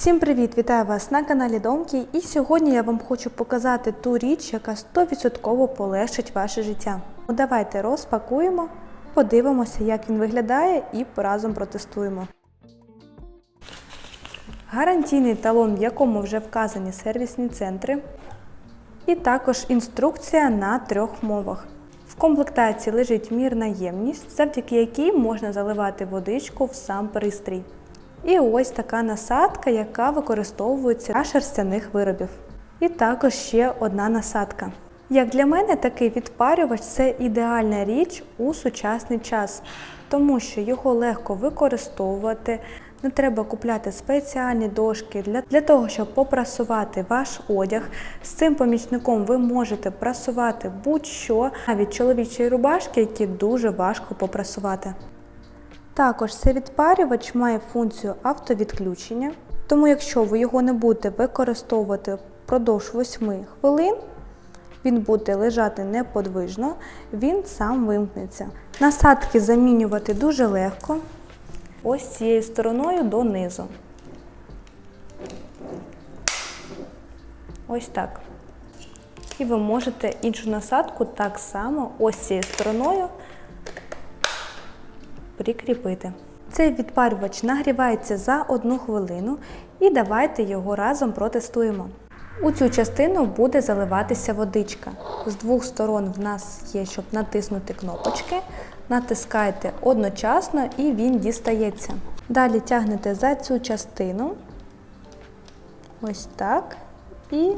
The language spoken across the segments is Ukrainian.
Всім привіт! Вітаю вас на каналі Домки. І сьогодні я вам хочу показати ту річ, яка 100% полегшить ваше життя. Ну, давайте розпакуємо, подивимося, як він виглядає, і разом протестуємо. Гарантійний талон, в якому вже вказані сервісні центри, і також інструкція на трьох мовах. В комплектації лежить мірна ємність, завдяки якій можна заливати водичку в сам пристрій. І ось така насадка, яка використовується для шерстяних виробів. І також ще одна насадка. Як для мене, такий відпарювач це ідеальна річ у сучасний час, тому що його легко використовувати. Не треба купляти спеціальні дошки для, для того, щоб попрасувати ваш одяг. З цим помічником ви можете прасувати будь-що, навіть чоловічі рубашки, які дуже важко попрасувати. Також цей відпарювач має функцію автовідключення, тому якщо ви його не будете використовувати впродовж 8 хвилин, він буде лежати неподвижно, він сам вимкнеться. Насадки замінювати дуже легко. Ось цією стороною донизу. Ось так. І ви можете іншу насадку так само ось цією стороною прикріпити. Цей відпарювач нагрівається за одну хвилину і давайте його разом протестуємо. У цю частину буде заливатися водичка. З двох сторон в нас є, щоб натиснути кнопочки. Натискаєте одночасно і він дістається. Далі тягнете за цю частину. Ось так. І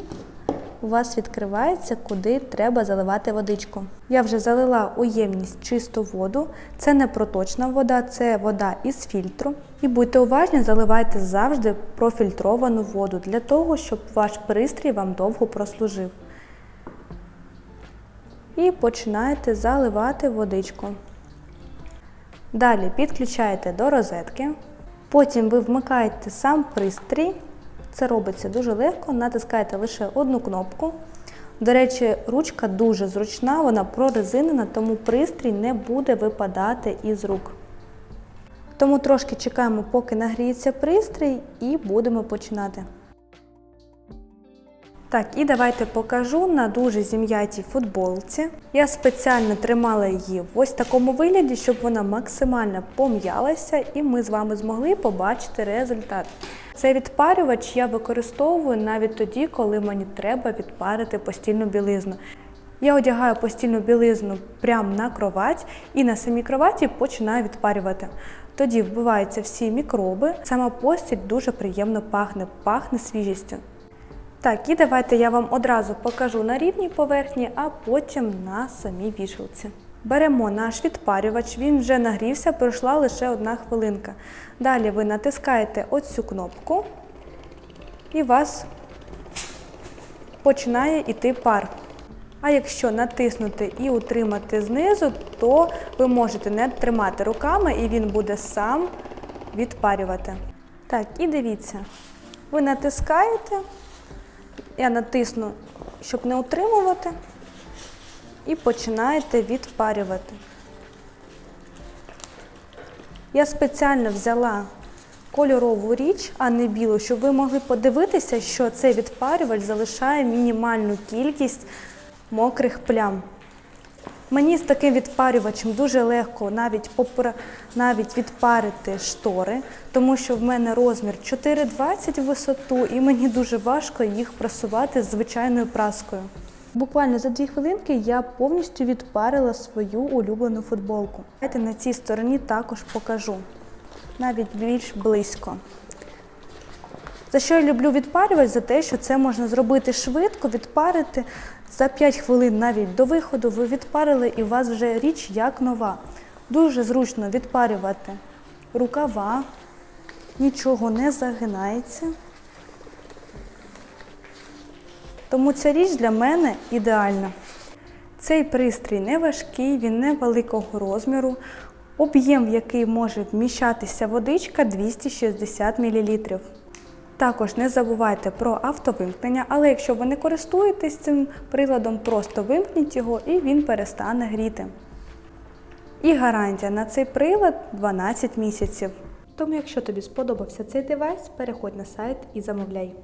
у вас відкривається, куди треба заливати водичку. Я вже залила у ємність чисту воду. Це не проточна вода, це вода із фільтру. І будьте уважні, заливайте завжди профільтровану воду для того, щоб ваш пристрій вам довго прослужив. І починаєте заливати водичку. Далі підключаєте до розетки. Потім ви вмикаєте сам пристрій. Це робиться дуже легко, натискаєте лише одну кнопку. До речі, ручка дуже зручна, вона прорезинена, тому пристрій не буде випадати із рук. Тому трошки чекаємо, поки нагріється пристрій, і будемо починати. Так, і давайте покажу на дуже зім'ятій футболці. Я спеціально тримала її в ось такому вигляді, щоб вона максимально пом'ялася, і ми з вами змогли побачити результат. Цей відпарювач я використовую навіть тоді, коли мені треба відпарити постільну білизну. Я одягаю постільну білизну прямо на кровать і на самій кроваті починаю відпарювати. Тоді вбиваються всі мікроби, сама постіль дуже приємно пахне, пахне свіжістю. Так, і давайте я вам одразу покажу на рівній поверхні, а потім на самій вішалці. Беремо наш відпарювач, він вже нагрівся, пройшла лише одна хвилинка. Далі ви натискаєте оцю кнопку і у вас починає йти пар. А якщо натиснути і утримати знизу, то ви можете не тримати руками і він буде сам відпарювати. Так, і дивіться, ви натискаєте, я натисну, щоб не утримувати і починаєте відпарювати. Я спеціально взяла кольорову річ, а не білу, щоб ви могли подивитися, що цей відпарювач залишає мінімальну кількість мокрих плям. Мені з таким відпарювачем дуже легко навіть попра... навіть відпарити штори, тому що в мене розмір 4,20 в висоту, і мені дуже важко їх прасувати з звичайною праскою. Буквально за дві хвилинки я повністю відпарила свою улюблену футболку. Давайте на цій стороні також покажу, навіть більш близько. За що я люблю відпарювати? За те, що це можна зробити швидко, відпарити за 5 хвилин навіть до виходу ви відпарили і у вас вже річ як нова. Дуже зручно відпарювати рукава, нічого не загинається. Тому ця річ для мене ідеальна. Цей пристрій не важкий, він невеликого розміру. Об'єм, в який може вміщатися водичка 260 мл. Також не забувайте про автовимкнення, але якщо ви не користуєтесь цим приладом, просто вимкніть його і він перестане гріти. І гарантія на цей прилад 12 місяців. Тому, якщо тобі сподобався цей девайс, переходь на сайт і замовляй.